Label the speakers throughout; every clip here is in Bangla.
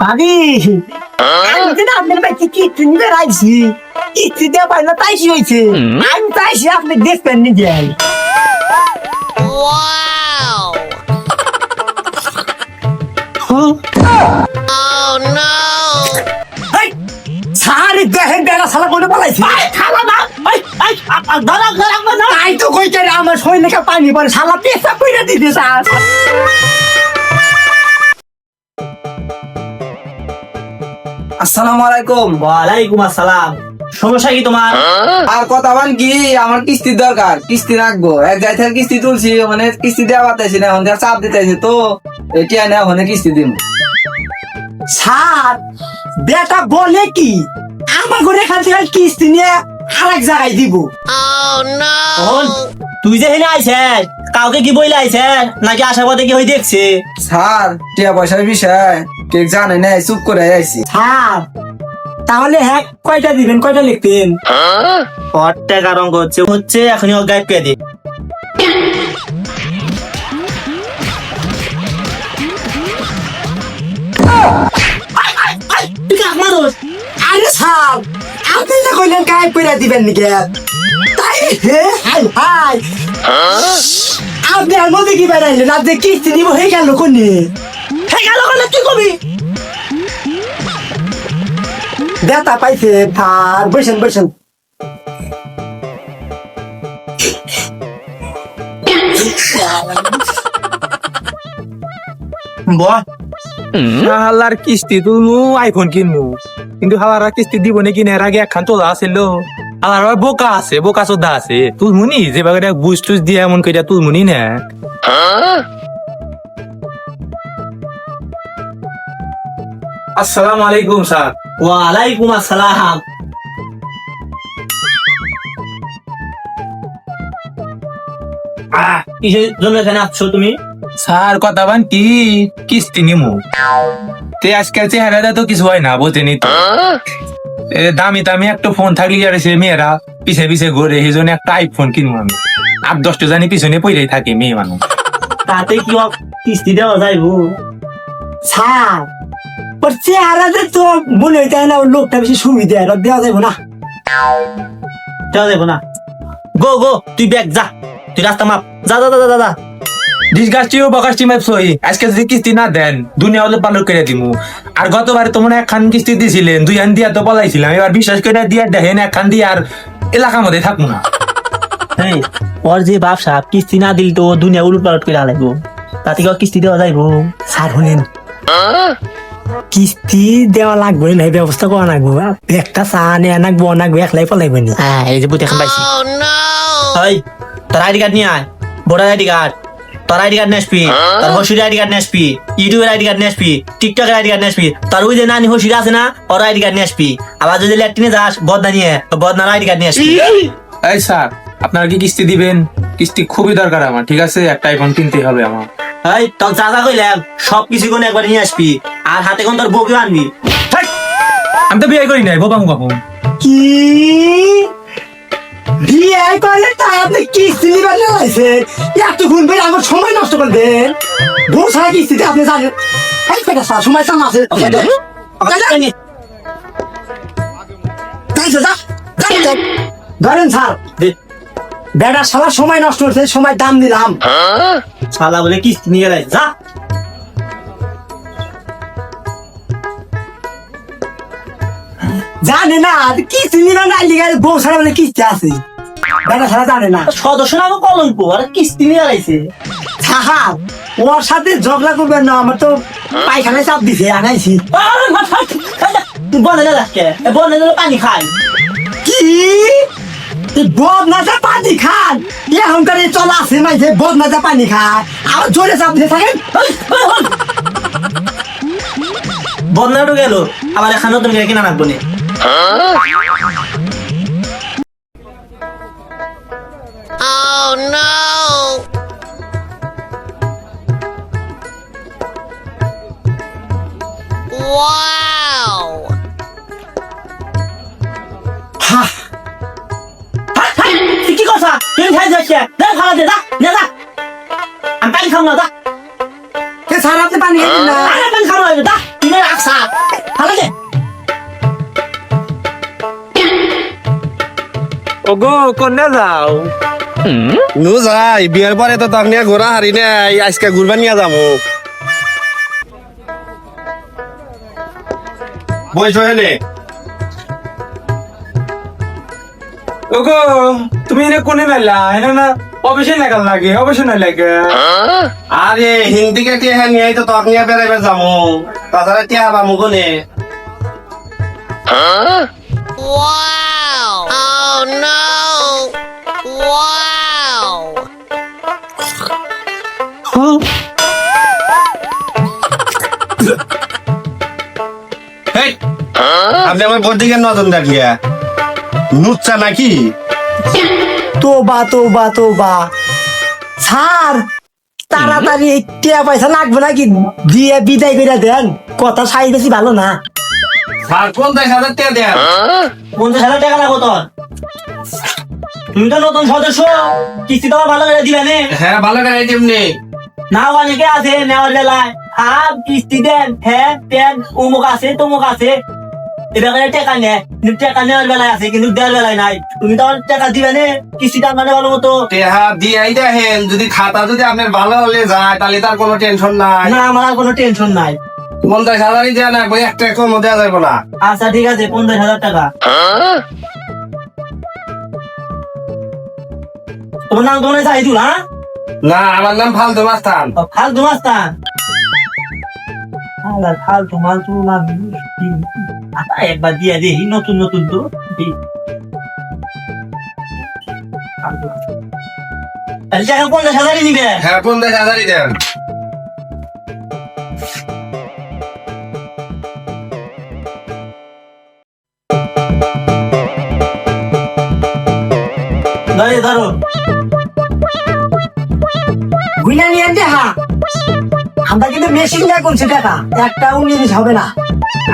Speaker 1: ভাবি আমি আপনার বাড়িতে কিস্তি নিতে রাখছি কিস্তি দেওয়া পাই না তাই কি হয়েছে আমি চাইছি আপনি দেখবেন নিজেই সারি দেখেন বেড়া সালা করে পালাইছি। খালা না! ধরা ধরা না তাই তো কইতে আমার শরীরে পানি পরে সালা পেশা কইরা দিতে স্যার।
Speaker 2: আসসালামু আলাইকুম।
Speaker 3: ওয়ালাইকুম আসসালাম। সমস্যা কি তোমার?
Speaker 2: আর কথা বান কি আমার কিস্তির দরকার কিস্তি রাখব। এক জায়গা থেকে কিস্তি তুলছি মানে কিস্তি দেওয়া পাতাইছি না এখন চাপ দিতেছি তো এটি আনে এখন কিস্তি দিন
Speaker 1: স্যার বেটা বলে কি আমার ঘরে এখান থেকে কিস্তি নিয়ে আরেক জায়গায় দিব।
Speaker 3: তুই যে হেনে আইছেন কাউকে কি বইলে আইছেন নাকি আশা পথে কি হই দেখছে?
Speaker 2: স্যার টিয়া পয়সার বিষয়। কেক জানে না চুপ করে আইছি।
Speaker 1: স্যার তাহলে হ্যাঁ কয়টা দিবেন কয়টা লিখতেন
Speaker 3: ওর টাকা রঙ হচ্ছে হচ্ছে এখনই
Speaker 1: তুই আরে স্যার আপনি কইলেন দিবেন নাকি? তাই হে হাই হাই। আপনি আর মধ্যে কি বেড়াইলেন আপনি কিস্তি দিব হয়ে গেল কোনে হয়ে গেল কোনে? তুই কবি? বেতা পাইছে আর বসেন বসেন।
Speaker 4: হালার কিস্তি তুলমু আইফোন কিনমু। কিন্তু হালারা কিস্তি দিব নাকি না এর আগে একখান তোলা আছিল। হালার আবার বোকা আছে বোকা চোদা আছে। তুলমুনি যে বাগে বুঝ টুস দিয়ে এমন কইরা তুলমুনি না। আসসালামু আলাইকুম স্যার।
Speaker 3: ওয়ালাইকুম আসসালাম। কিসের জন্য এখানে আসছো তুমি?
Speaker 4: স্যার কথা বান কি কিস্তি নিমু? তে আজকাল চেহারাটা তো কিছু হয় না বোঝেনি তো। এ দামি দামি একটা ফোন থাকলে আর সে মেয়েরা পিছে পিছে ঘুরে সেই জন্য একটা আইফোন কিনবো আমি। আট দশটা জানি পিছনে পইরাই থাকে মেয়ে মানুষ।
Speaker 3: তাতে কি কিস্তি দেওয়া যাইবো
Speaker 1: স্যার ওর চেহারাতে তো মনে হইতে হয় না ওর লোকটা বেশি সুবিধা আর দেওয়া যাবে না।
Speaker 3: দেওয়া যাইবো না। গো গো তুই ব্যাগ যা তুই রাস্তা মাপ। যা যা যা যা, যা।
Speaker 4: ডিসগাস্টিও বকাস্টি মাপ সই। আজকে যদি কিস্তি না দেন দুনিয়া হলে পালক করে দিমু। আর গতবারে তোমরা একখান কিস্তি দিছিলেন দুই হান দিয়া তো পলাইছিলাম। এবার বিশ্বাস করে দিয়া দেখেন একখান দিয়ে আর এলাকার মধ্যে থাকব না।
Speaker 3: ওর যে ব্যবসা কিস্তি না দিল তো দুনিয়া উলট পালট করে লাগবো তাতে কি কিস্তি দেওয়া যাইবো?
Speaker 1: স্যার শুনেন। কিস্তি দেওয়া লাগবে না ব্যবস্থা করা লাগবে। একটা চা নেওয়া লাগবো নাকবো একলাই পলাইবে না
Speaker 3: হ্যাঁ এই যে বুঝে এখন পাইছি। এই তোর আইডি কার্ড নিয়ে আয়। Voter ID card. তোর আইডি কার্ড নিয়ে আসবি। তোর হসুরের আইডি কার্ড নিয়ে আসবি। ইউটিউবের আইডি কার্ড নিয়ে আসবি। টিকটকের আইডি কার্ড নিয়ে আসবি। তোর ওই যে নানি হসুর আছে না ওর আইডি কার্ড নিয়ে আসবি। আবার যদি ল্যাট্রিনে যাস বদনা নিয়ে বদনার আইডি কার্ড নিয়ে আসবি।
Speaker 4: এই স্যার আপনারা কি কিস্তি দিবেন? কিস্তি খুবই দরকার আমার ঠিক আছে? একটা আইফোন কিনতে হবে আমার।
Speaker 3: এই তোর যা যা কইলাম সব কিছু কোন একবার নিয়ে আসবি আর হাতে কোন তোর বউকে আনবি।
Speaker 4: আমি তো বিয়ে করি নাই বাবা বাবু
Speaker 1: কি? বিয়ে করলে তাই আপনি কিস্তি নিবেন না বেড়ে আমার সময় নষ্ট করবেন বউ ছাড়া কিস্তিতে আপনি জানেন এই পেটা সময় আছে। তো তো। ধরেন স্যার
Speaker 3: দে,
Speaker 1: বেটার সারা সময় নষ্ট করছে সময় দাম দিলাম।
Speaker 3: শালা বলে কিস্তি নিয়ে গেলাই যা।
Speaker 1: জানে না কিস্তি নিবেন না লিগে বউ ছাড়া বলে কিস্তি আছে। বেটা ছাড়া জানে না।
Speaker 3: সদস্য নামে কলঙ্ক আর কিস্তি নিয়ে গেলাইছে
Speaker 1: থাকা ওর সাথে ঝগড়া করবেন না আমার তো পায়খানায় চাপ দিছে আনাইছি।
Speaker 3: বনে না যাচ্ছে বনে পানি খাই।
Speaker 1: কি? বদনাতে পানি খান। এখনকার এই চলা আছে মাইছে বদনাতে পানি খায়। আর জোরে চাপ দিয়ে থাকেন।
Speaker 3: বন্যাটো গেল। আবার এখানে তুমি কিনা রাখব না। দে ভালো দে যা নে যা আমি পানি খাব না যা
Speaker 1: কে সারা আপনি পানি খাবেন না?
Speaker 3: আরে পানি খাব না যা তুমি রাখছা ভালো দে।
Speaker 4: ওগো কোনে যাও।
Speaker 5: নু যাই বিয়ের পরে তো তখন নিয়ে ঘোরা হারি নাই আজকে ঘুরবা নিয়ে যাব। বয়স হেনে
Speaker 4: ওগো তুমি এনে কোনে মেলা এনে না অবশ্যই লাগাল লাগে অবশ্যই না লাগে
Speaker 5: আরে হিন্দিকে টিয়া নিয়ে তো তখন নিয়ে বেড়াইবে যাব তাছাড়া টিয়া পাবো কোনে
Speaker 6: Wow! Oh no! Wow!
Speaker 5: হেই, আপনি আমার বোর দিকে নজর রাখিয়া নুচ্ছা নাকি
Speaker 1: তোবা তোবা তোবা। স্যার তাড়াতাড়ি টিয়া পয়সা লাগবে নাকি? দিয়ে বিদায় করে দেন। কথা সাই বেশি ভালো না।
Speaker 5: আর কোন দেশ হাজার দেন।
Speaker 3: পঞ্চাশ হাজার টাকা লাগবো তোর। তুমি তো নতুন সদস্য। কিস্তি তোমার ভালো করে দিবে নে।
Speaker 5: হ্যাঁ ভালো করে তেমনি
Speaker 3: না অনেকে আছে নেওয়ার বেলায়। হাত কিস্তি দেন হ্যাঁ দেন অমুক আছে তমুক আছে। এবার টাকা কিন্তু টাকা নেওয়ার বেলায় আছে কিন্তু দেওয়ার বেলায় নাই। তুমি টাকা দিবে নে কিস্তিটা মানে ভালো মতো।
Speaker 5: টেহা দিয়াই দেখেন যদি খাতা যদি আপনার ভালো হলে যায় তাহলে তার কোনো টেনশন নাই।
Speaker 3: না আমার কোনো টেনশন নাই।
Speaker 5: পঞ্চাশ হাজারই দেওয়া না কমও দেওয়া যাবে না।
Speaker 3: আচ্ছা ঠিক আছে পঞ্চাশ হাজার টাকা। তোমার নাম তোমার চাহিদুল হ্যাঁ?
Speaker 5: না আমার নাম ফালতু মাস্তান।
Speaker 3: ফালতু মাস্তান? ফালতু মালতু একবার দিয়ে দেখি নতুন নতুন তো। পঞ্চাশ হাজারই নিবে
Speaker 5: হ্যাঁ পঞ্চাশ হাজারই দেন।
Speaker 3: ধরে ধরো।
Speaker 1: গুইনা নিয়ে আনতে আমরা কিন্তু মেশিন দিয়ে করছি টাকা একটা উনিশ হবে না।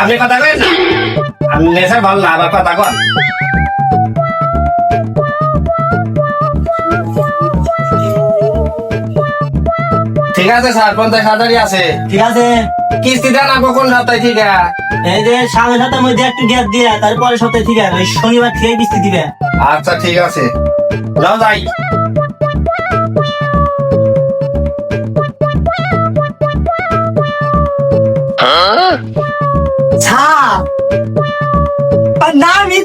Speaker 5: আপনি কথা করেন না? আমি ভালো না আবার কথা কর ঠিক আছে স্যার পঞ্চাশ হাজারই আছে।
Speaker 3: ঠিক আছে।
Speaker 5: কিস্তি দেন আপনি কোন সপ্তাহে ঠিক আছে?
Speaker 3: এই যে সামনের সপ্তাহের মধ্যে একটু গ্যাপ দিয়ে তারপরে সপ্তাহে ঠিক আছে। ওই শনিবার থেকে কিস্তি দিবে।
Speaker 5: আচ্ছা ঠিক আছে। যাও যাই।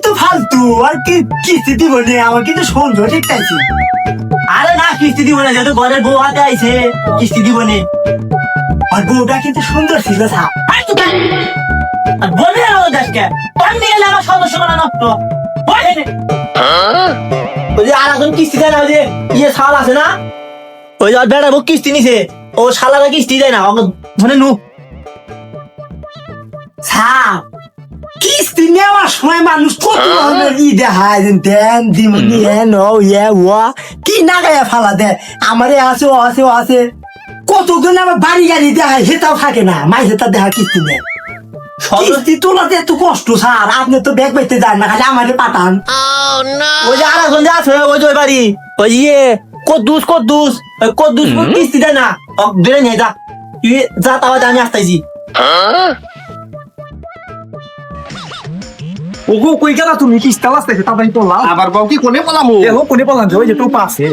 Speaker 1: তো ফালতু। আর কি কিস্তি দিব আমার কিন্তু ঠিক
Speaker 3: আরে না, কিস্তি দিব না ঘরের বউ হাতে আইছে, কিস্তি দিব
Speaker 1: আর বউটা কিন্তু সুন্দর ছিল
Speaker 3: আর গেলে আমার সদস্য নষ্ট ওই যে- আর এখন কিস্তি দেয় না, ওই যে ইয়ে শাল আছে না? ওই যে বেড়া বউ কিস্তি নিছে। ও শালারা কিস্তি দেয় না মানে নু
Speaker 1: স্যার কিস্তি নেওয়ার সময় মানুষ কত ধরনের ই দেখায় দেন দিম নিয়ে নো ইয়ে ও কি না গায়ে ফালা দে আমারে আছে ও আছে ও আছে। কতজন আমার বাড়ি গাড়ি দেখায় সেটাও থাকে না। মাই সেটা দেখা কিস্তি নেয়। কিস্তি তোলাতে এত কষ্ট স্যার। আপনি তো ব্যাগ পাইতে যান না খালি আমারে পাঠান।
Speaker 6: Oh!
Speaker 3: ওই যে আর যে আছে ওই যে বাড়ি ওই ইয়ে কদ্দুস কদ্দুস। কদ্দুস কিস্তি দেয় না। ও বেড়ে নিয়ে যা। তুই যা তাও আমি আসতেছি
Speaker 4: ওগো কই গেলা তুমি? কি স্টাল আসতেছে তাড়াতাড়ি পড়লাম
Speaker 5: আবার বউ কি কোনে পলামু
Speaker 4: দেখো কোনে পড়লাম যে ওই যে টোপা আছে।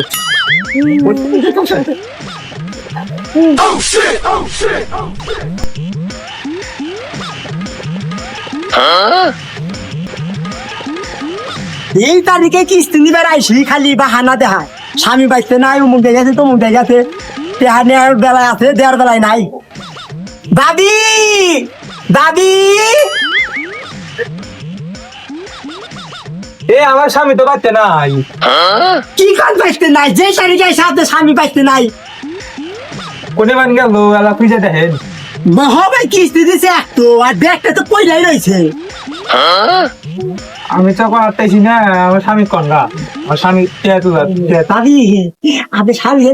Speaker 1: এই তারিখে কিস্তি নিবার আইসি খালি বাহানা দেখায়। স্বামী বাইতে নাই উমুক দিয়ে গেছে তমুক গেছে। দেহা নেওয়ার বেলায় আছে দেওয়ার বেলায় নাই। দাদি দাদি
Speaker 4: এ আমার স্বামী তো বাচ্চা নাই।
Speaker 1: কি কাজ বাইতে নাই? যে আপনি স্বামী নাই।
Speaker 4: কোনে মান গেল? খুঁজে দেখেন।
Speaker 1: কিস্তি দিছে একটু আর ব্যাগটা তো পয়লাই রয়েছে
Speaker 4: আমি তো পারতেছি না আমার স্বামী কন্যা আমার স্বামী
Speaker 1: দাদি আপনি স্বামী!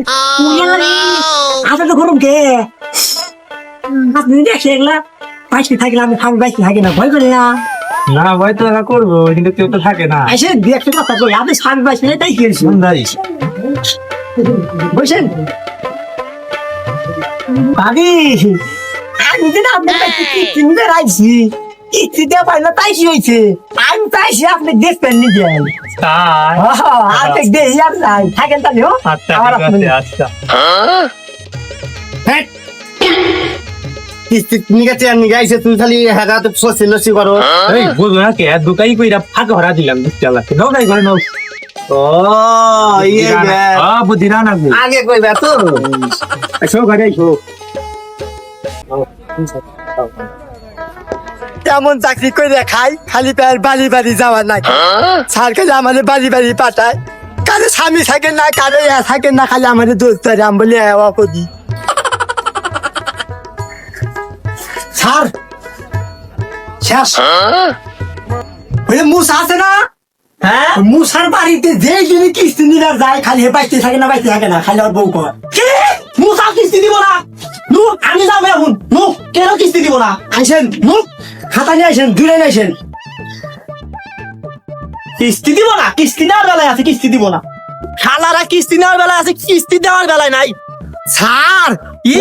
Speaker 1: আপনি তো গরম কে? আপনি দেখে এগুলা। বাইশে থাকলে আমি স্বামী বাইশে থাকি না। ভয় করি না।
Speaker 4: না ভয় তো এরা করব কিন্তু কেউ তো থাকে না।
Speaker 1: এসে দু একটা কথা কই আপনি স্বামী বাইশে নেই তাই খেয়েছি বসেন। দাদি আমি যে আপনার কাছে কিস্তি রাখছি? পাই না তাই কি হয়েছে? আমি চাইছি আপনি দেখবেন নিজে। আপনি দেখি আর থাকেন তাহলে ও?
Speaker 4: আচ্ছা
Speaker 1: আমার আপনি-
Speaker 4: আছে আচ্ছা।
Speaker 5: কিস্তি নিকে চেয়ার নিকে আইছে তুমি খালি হেগা তো সসি নসি করো।
Speaker 4: এই বুঝো না কে দুকাই কইরা ফাঁকা হরা দিলাম বুঝতে লাগছে নাও নাই করে নাও।
Speaker 5: ও ইয়ে বে।
Speaker 4: আ বুদ্ধি না না
Speaker 5: আগে কইবা তো।
Speaker 4: আইসো ঘরে আইসো।
Speaker 1: তেমন চাকরি করে খাই খালি প্যার বাড়ি বাড়ি যাওয়া নাই। স্যার কাছে আমাদের বাড়ি বাড়ি পাঠায়। কারও স্বামী থাকে না কারও ইয়া থাকে না খালি আমাদের দোস্ত আমি বলে অপদি স্যার শেষ। ওই যে মুসা আছে না?
Speaker 3: হ্যাঁ?
Speaker 1: মুসার বাড়িতে যে যিনি কিস্তি নিবার যায় খালি হে বাইতে থাকে না বাইতে থাকে না খালি ওর বউ
Speaker 3: কি? মুসা কিস্তি দিব না? নু আমি যাব এখন। নু কেন কিস্তি দিব না?
Speaker 1: আইসেন মুখ খাতা নিয়ে আইসেন দূরে নিয়ে আইসেন।
Speaker 3: কিস্তি দিব না? কিস্তি নেওয়ার বেলায় আছে কিস্তি দিব না। শালারা কিস্তি নেওয়ার বেলায় আছে কিস্তি দেওয়ার বেলায় নাই।
Speaker 1: স্যার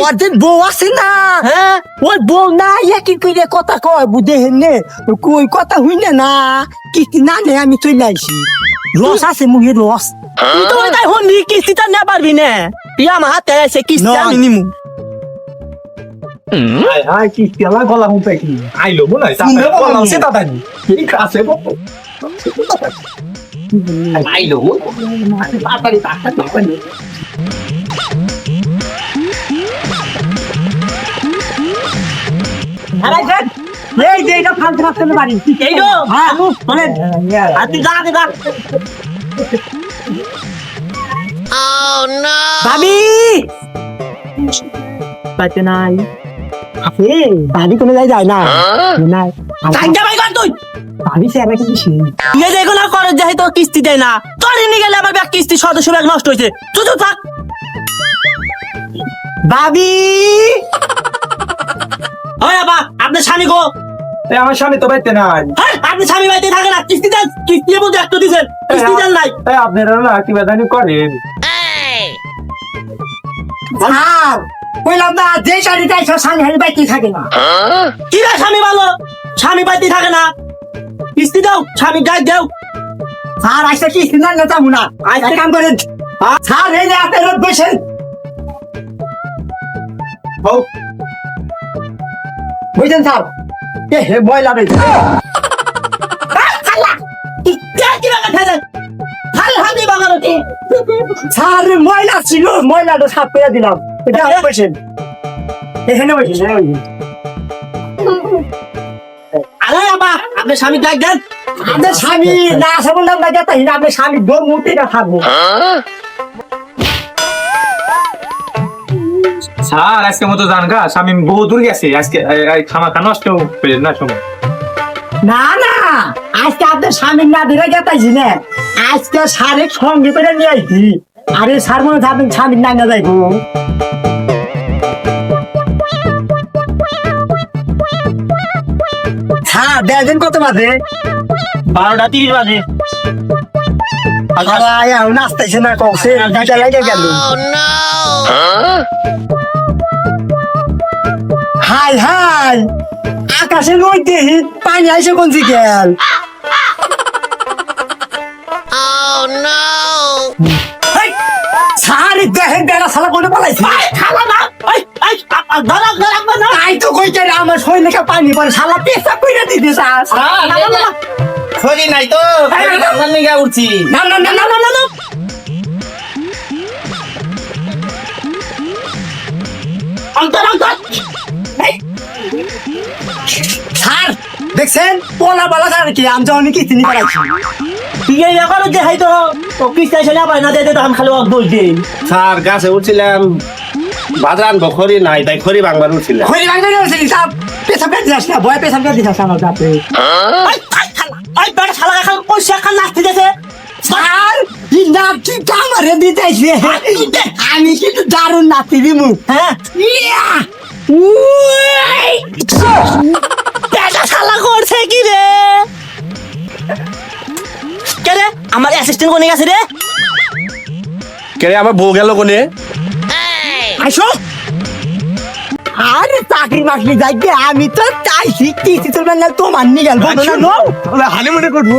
Speaker 1: ওর যে বউ আছে না
Speaker 3: হ্যাঁ?
Speaker 1: ওই বউ না একই কইরে কথা কয় বুঝে হেনে? কই কথা হইলে না কিস্তি না নে আমি চলে আইছি। রস আছে মুখে রস
Speaker 3: তুই তো ওইটাই হন্দি কিস্তিটা না পারবি না। তুই আমার হাতে আছে কিস্তি আমি নিমু।
Speaker 4: কি কি? আইলো তাড়াতাড়ি তাড়াতাড়ি।
Speaker 1: আরে দেখ। এই যে এটা ফালতু ফালতু বাড়ি।
Speaker 3: এই গো
Speaker 1: হ্যাঁ বলেন।
Speaker 3: আর তুই যা যা।
Speaker 6: Oh no!
Speaker 1: ভাবি! পাইতে নাই। আছে ভাবি কোনো যাই যায় না। নাই।
Speaker 3: কাঞ্জা ভাই কর তুই।
Speaker 1: ভাবি সে আমাকে দিছি
Speaker 3: তুই যে এগুলো করে যাই তো কিস্তি দেয় না। তোর নিয়ে গেলে আমার ব্যাগ কিস্তি সদস্য ব্যাগ নষ্ট হয়েছে। তুই তো থাক।
Speaker 1: ভাবি!
Speaker 3: হয় বাবা আপনার স্বামী গো।
Speaker 4: এই আমার স্বামী তো বাইতে নাই।
Speaker 3: হ্যাঁ আপনি স্বামী বাড়িতে থাকে না। কিস্তি দেন কিস্তি বলতে একটু দিছেন। কিস্তি দেন নাই।
Speaker 4: এই আপনারা না কি বেদানি করেন।
Speaker 6: Hey!
Speaker 1: কইলাম না যে শাড়ি চাইছো স্বামী হারি বাইতে থাকে না।
Speaker 3: কি রে স্বামী ভালো স্বামী বাড়িতে থাকে না। কিস্তি দাও স্বামী গায়ে দাও।
Speaker 1: স্যার আজকে কি সিনার না যাব না। আজকে কাম করেন। স্যার এই আপনি রোদ বসেন। বুঝছেন স্যার এ হে ময়লা রে স্যার ময়লা ছিল ময়লাটা সাফ করে দিলাম। এটা বসেন এখানে বসেন।
Speaker 3: আরে বাবা আপনার স্বামী গায়ে দেন
Speaker 1: আপনার স্বামী না আসা বললাম না যেতে আপনার স্বামী দোর মুহূর্তে না থাকব
Speaker 4: স্যার আজকে মতো জান গা। স্বামী বহু দূর গেছে। আজকে এই খামাখা নষ্ট হয়ে না সময়?
Speaker 1: না না আজকে আপনার স্বামীর না ধরে গেতাইছি না। আজকে সারের সঙ্গে করে নিয়ে আইছি। আরে সার মনে থাকবেন স্বামীর না না যাইবো। হ্যাঁ দেখেন কত বাজে?
Speaker 3: বারোটা তিরিশ বাজে।
Speaker 1: এখন আসতেছে না কৌশে দুইটা লেগে গেল।
Speaker 6: Oh no!
Speaker 1: হাই হাই আকাশে নইতে পানি আইসে কোন গেল
Speaker 6: Oh no!
Speaker 1: সারি দেখেন বেড়া সালা করে পালাইছে?
Speaker 3: খালা না!
Speaker 1: আমার শরীরে পানি পরে শালা পেশা কইরা দিতে চাস।
Speaker 5: খরি নাই তো? নিকে উঠছি।
Speaker 1: না না না না না
Speaker 3: অন্তর অন্তর।
Speaker 1: স্যার দেখছেন? পোলা বালা স্যার কি আমি যখন কিস্তি নিয়ে পালাইছি
Speaker 3: তুই এই ব্যাপারে তো ও এসে না পায় না দে দে তো আমি খালি ওকে দোষ দিই
Speaker 5: স্যার গাছে উঠছিলাম বাজার আনব খড়ি নাই তাই খড়ি ভাঙবার উঠছিলাম।
Speaker 1: খই ভাঙবে না বলছিলি স্যার পেশা পেট দিস না ভয় পেশা পেট দিস আমার যাতে
Speaker 3: ওই ওই বেটা শালা এখন পয়সা খান নাচতে গেছে
Speaker 1: স্যার কি নাচ কি কামারে দিতেছে। আমি কিন্তু দারুণ নাচি দিমু।
Speaker 3: হ্যাঁ। বেটা শালা করছে কি রে? কে রে? আমার অ্যাসিস্ট্যান্ট কোনে গেছে রে?
Speaker 5: কে আমার বউ গেল কোনে!
Speaker 3: আইসো।
Speaker 1: আরে চাকরি বাকরি যাই গে, আমি তো তাই শিখতে চলবে না তোমার নিয়ে গেল বলো না? নো
Speaker 5: হানি মনে করব।